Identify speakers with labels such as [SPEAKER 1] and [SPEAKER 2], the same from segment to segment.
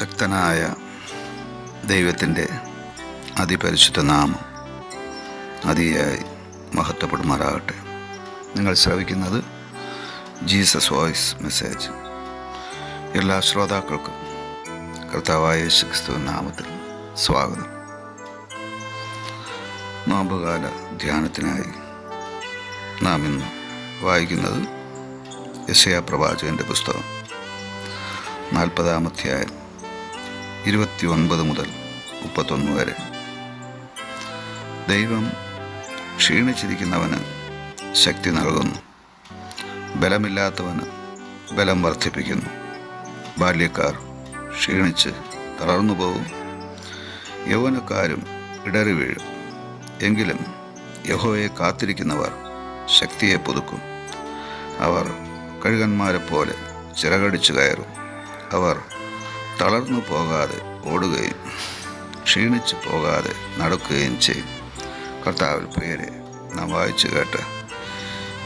[SPEAKER 1] സർവശക്തനായ ദൈവത്തിന്റെ അതിപരിശുദ്ധ നാമം അതിയായി മഹത്വപ്പെടുമാറാകട്ടെ. നിങ്ങൾ ശ്രവിക്കുന്നത് ജീസസ് വോയിസ് മെസ്സേജ്. എല്ലാ ശ്രോതാക്കൾക്കും കർത്താവായ യേശു നാമത്തിൽ സ്വാഗതം. നോമ്പുകാല ധ്യാനത്തിനായി നാം ഇന്ന് വായിക്കുന്നത് യശയാ പ്രവാചകന്റെ പുസ്തകം നാൽപ്പതാം അധ്യായം ഇരുപത്തി ഒൻപത് മുതൽ മുപ്പത്തൊന്ന് വരെ. ദൈവം ക്ഷീണിച്ചിരിക്കുന്നവന് ശക്തി നൽകുന്നു. ബലമില്ലാത്തവന് ബലം വർദ്ധിപ്പിക്കുന്നു. ബാല്യക്കാർ ക്ഷീണിച്ച് തളർന്നു പോകും യൗവനക്കാരും ഇടറി വീഴും. എങ്കിലും യഹോയെ കാത്തിരിക്കുന്നവർ ശക്തിയെ പുതുക്കും. അവർ കഴുകന്മാരെ പോലെ ചിറകടിച്ചു കയറും. അവർ തളർന്നു പോകാതെ ഓടുകയും ക്ഷീണിച്ചു പോകാതെ നടക്കുകയും ചെയ്യും. കർത്താവിൽ പ്രിയരെ നാം വായിച്ചു കേട്ട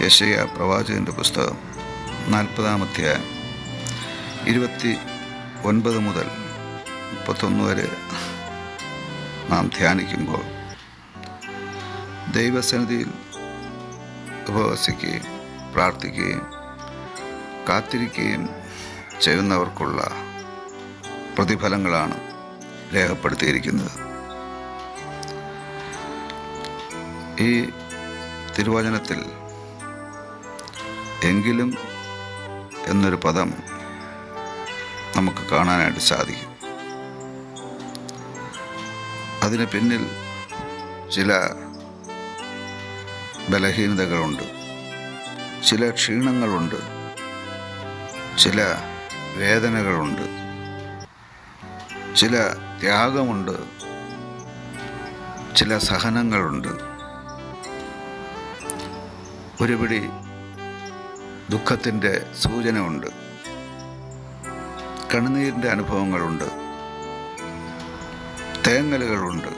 [SPEAKER 1] യശയ പ്രവാചകന്റെ പുസ്തകം നാൽപ്പതാമത്തെ ഇരുപത്തി ഒൻപത് മുതൽ മുപ്പത്തൊന്ന് വരെ നാം ധ്യാനിക്കുമ്പോൾ ദൈവസന്നിധിയിൽ ഉപവസിക്കുകയും പ്രാർത്ഥിക്കുകയും കാത്തിരിക്കുകയും ചെയ്യുന്നവർക്കുള്ള പ്രതിഫലങ്ങളാണ് രേഖപ്പെടുത്തിയിരിക്കുന്നത്. ഈ തിരുവചനത്തിൽ എങ്കിലും എന്നൊരു പദം നമുക്ക് കാണാനായിട്ട് സാധിക്കും. അതിന് പിന്നിൽ ചില ബലഹീനതകളുണ്ട്. ചില ക്ഷീണങ്ങളുണ്ട്. ചില വേദനകളുണ്ട്. ചില ത്യാഗമുണ്ട് ചില സഹനങ്ങളുണ്ട്. ഒരുപിടി ദുഃഖത്തിന്റെ സൂചനയുണ്ട്. കണ്ണുനീരിന്റെ അനുഭവങ്ങളുണ്ട്. തേങ്ങലുകളുണ്ട്.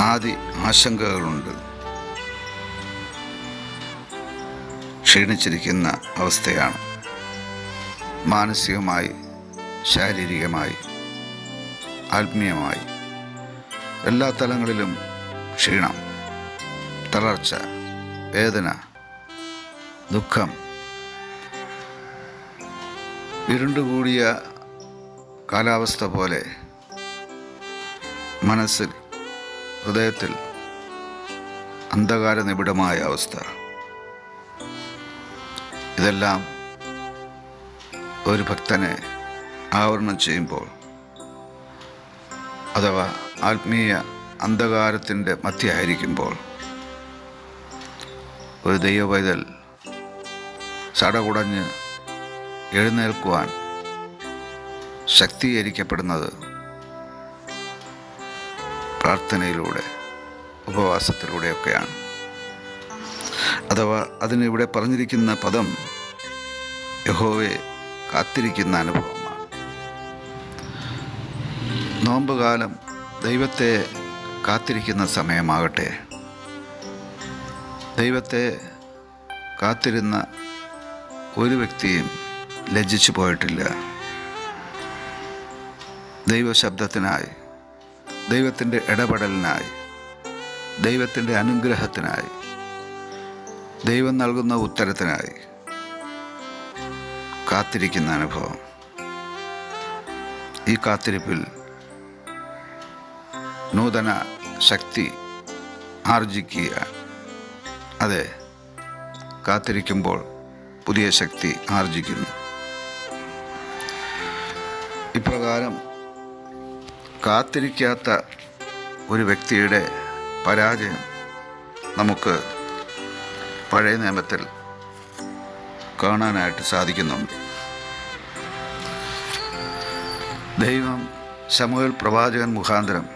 [SPEAKER 1] ആദി ആശങ്കകളുണ്ട്. ക്ഷീണിച്ചിരിക്കുന്ന അവസ്ഥയാണ്. മാനസികമായി ശാരീരികമായി ആത്മീയമായി എല്ലാ തലങ്ങളിലും ക്ഷീണം തളർച്ച വേദന ദുഃഖം ഇരുണ്ടുകൂടിയ കാലാവസ്ഥ പോലെ മനസ്സിൽ ഹൃദയത്തിൽ അന്ധകാര നിബിഡമായ അവസ്ഥ. ഇതെല്ലാം ഒരു ഭക്തനെ ആവരണം ചെയ്യുമ്പോൾ അഥവാ ആത്മീയ അന്ധകാരത്തിന്റെ മധ്യയായിരിക്കുമ്പോൾ ഒരു ദൈവവൈതൽ സടകുടഞ്ഞ് എഴുന്നേൽക്കുവാൻ ശക്തീകരിക്കപ്പെടുന്നത് പ്രാർത്ഥനയിലൂടെ ഉപവാസത്തിലൂടെയൊക്കെയാണ്. അഥവാ അതിനിവിടെ പറഞ്ഞിരിക്കുന്ന പദം യഹോവെ കാത്തിരിക്കുന്ന അനുഭവമാണ്. നോമ്പുകാലം ദൈവത്തെ കാത്തിരിക്കുന്ന സമയമാകട്ടെ. ദൈവത്തെ കാത്തിരുന്ന ഒരു വ്യക്തിയും ലജ്ജിച്ചു പോയിട്ടില്ല. ദൈവശബ്ദത്തിനായി ദൈവത്തിന്റെ ഇടപെടലിനായി ദൈവത്തിന്റെ അനുഗ്രഹത്തിനായി ദൈവം നൽകുന്ന ഉത്തരത്തിനായി കാത്തിരിക്കുന്ന അനുഭവം. ഈ കാത്തിരിപ്പിൽ നൂതന ശക്തി ആർജിക്കുക. അതെ കാത്തിരിക്കുമ്പോൾ പുതിയ ശക്തി ആർജിക്കുന്നു. ഇപ്രകാരം കാത്തിരിക്കാത്ത ഒരു വ്യക്തിയുടെ പരാജയം നമുക്ക് പഴയ നിയമത്തിൽ കാണാനായിട്ട് സാധിക്കുന്നുണ്ട്. ദൈവം ശമുവൽ പ്രവാചകൻ മുഖാന്തരം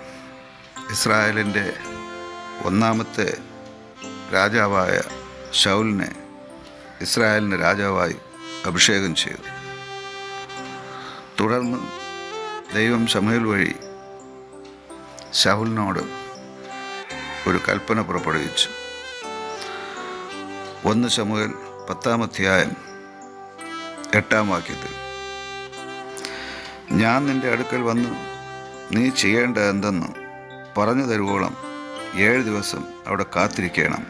[SPEAKER 1] ഇസ്രായേലിന്റെ ഒന്നാമത്തെ രാജാവായ ഷൗലിനെ ഇസ്രായേലിന് രാജാവായി അഭിഷേകം ചെയ്തു. തുടർന്ന് ദൈവം ശമുവൽ വഴി ഷൗലിനോട് ഒരു കൽപ്പന പുറപ്പെടുവിച്ചു. ഒന്ന് ശമുവേൽ പത്താം അധ്യായം എട്ടാം വാക്യത്തിൽ. ഞാൻ നിന്റെ അടുക്കൽ വന്ന് നീ ചെയ്യേണ്ട എന്തെന്ന് പറഞ്ഞു തരുവോളം ഏഴ് ദിവസം അവിടെ കാത്തിരിക്കണം.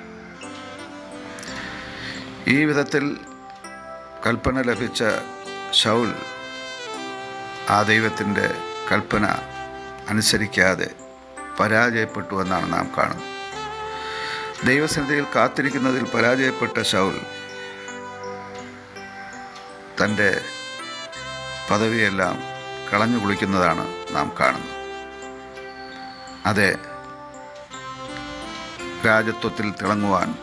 [SPEAKER 1] ഈ വിധത്തിൽ കൽപ്പന ലഭിച്ച ഷൗൽ ആ ദൈവത്തിന്റെ കൽപ്പന അനുസരിക്കാതെ പരാജയപ്പെട്ടു എന്നാണ് നാം കാണുന്നത്. ദൈവസന്നിധിയിൽ കാത്തിരിക്കുന്നതിൽ പരാജയപ്പെട്ട ഷൗൽ തന്റെ പദവിയെല്ലാം കളഞ്ഞു കുളിക്കുന്നതാണ് നാം കാണുന്നത്. അതെ രാജത്വത്തിൽ തിളങ്ങുവാൻ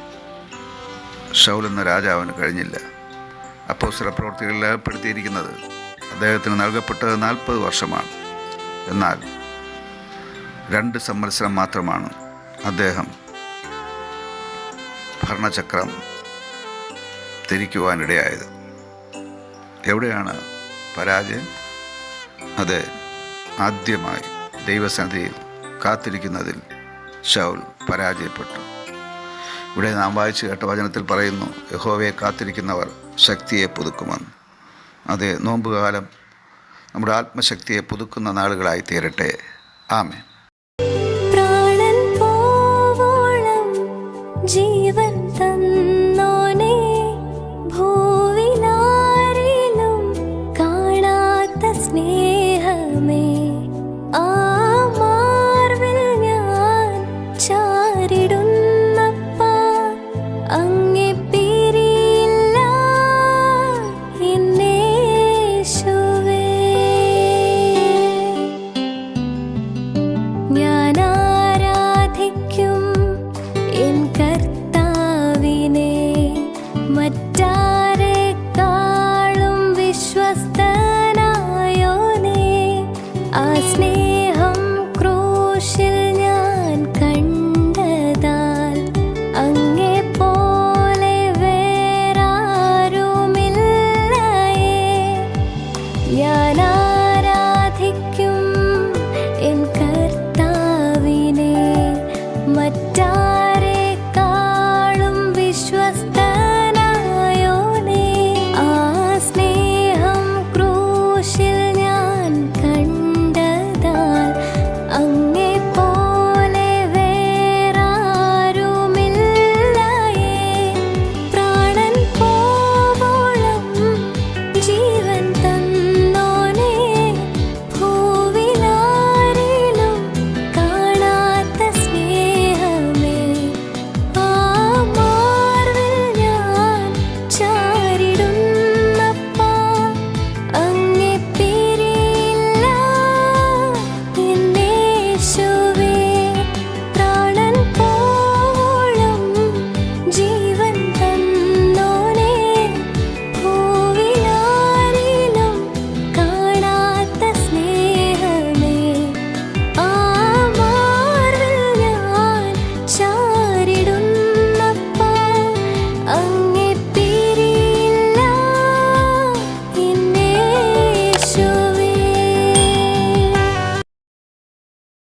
[SPEAKER 1] ഷൗൽ എന്ന രാജാവിന് കഴിഞ്ഞില്ല. അപ്പോൾ അപ്പോസ്തല പ്രവർത്തികളിൽ ഏർപ്പെടുത്തിയിരിക്കുന്നത് അദ്ദേഹത്തിന് നൽകപ്പെട്ടത് നാൽപ്പത് വർഷമാണ്. എന്നാൽ രണ്ട് സംവത്സരം മാത്രമാണ് അദ്ദേഹം ഭരണചക്രം തിരിക്കുവാനിടയായത് എവിടെയാണ് പരാജയം? അത് ആദ്യമായി ദൈവസന്നിധിയിൽ കാത്തിരിക്കുന്നതിൽ ഷൗൽ പരാജയപ്പെട്ടു. ഇവിടെ നാം വായിച്ചു കേട്ട വചനത്തിൽ പറയുന്നു യഹോവയെ കാത്തിരിക്കുന്നവർ ശക്തിയെ പുതുക്കുമെന്ന്. അതെ നോമ്പുകാലം നമ്മുടെ ആത്മശക്തിയെ പുതുക്കുന്ന നാളുകളായി തീരട്ടെ. ആമേ ജീവൻ തന്ന.